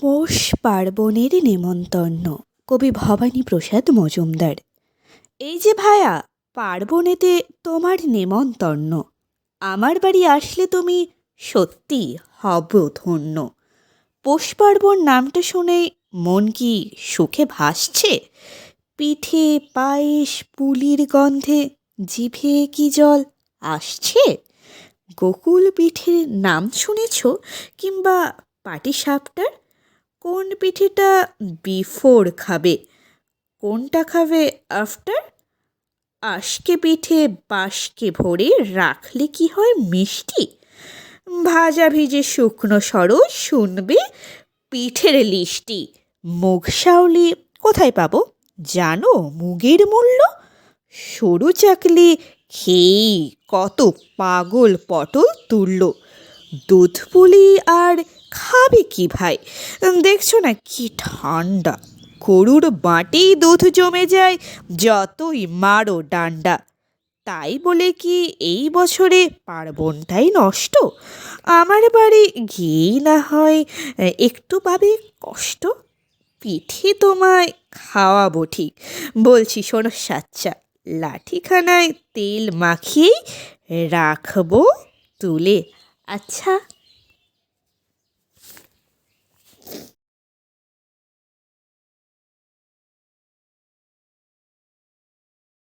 পৌষ পার্বণের নেমন্তন্ন। কবি ভবানী প্রসাদ মজুমদার। এই যে ভায়া, পার্বণেতে তোমার নেমন্তন্ন। আমার বাড়ি আসলে তুমি সত্যি হব ধন্য পৌষ পার্বণ নামটা শুনে মন কি সুখে ভাসছে? পিঠে, পায়েস, পুলির গন্ধে জিভে কি জল আসছে? গোকুল পিঠের নাম শুনেছ কিংবা পাটিসাপটার? কোন পিঠেটা বিফোর খাবে? কোনটা খাবে আফটার আশকে পিঠে বাঁশকে ভরে রাখলে কি হয় মিষ্টি? ভাজা ভিজে শুকনো সরো শুনবে পিঠের লিস্টি মুগ শাওলি কোথায় পাবো? জানো মুগের মূল্য? সরু চাকলি খেয়েই কত পাগল পটল তুলল। দুধ পুলি আর খাবে কি ভাই? দেখছ না কি ঠান্ডা। গরুর বাঁটেই দুধ জমে যায়, যতই মারো ডান্ডা। তাই বলে কি এই বছরে পার্বণটাই নষ্ট? আমার বাড়ি গিয়েই না হয়, একটু পাবে কষ্ট? পিঠে তোমায় খাওয়াবো ঠিক। বলছি শোনো সাচ্চা, লাঠিখানায় তেল মাখিয়েই রাখব তুলে। আচ্ছা।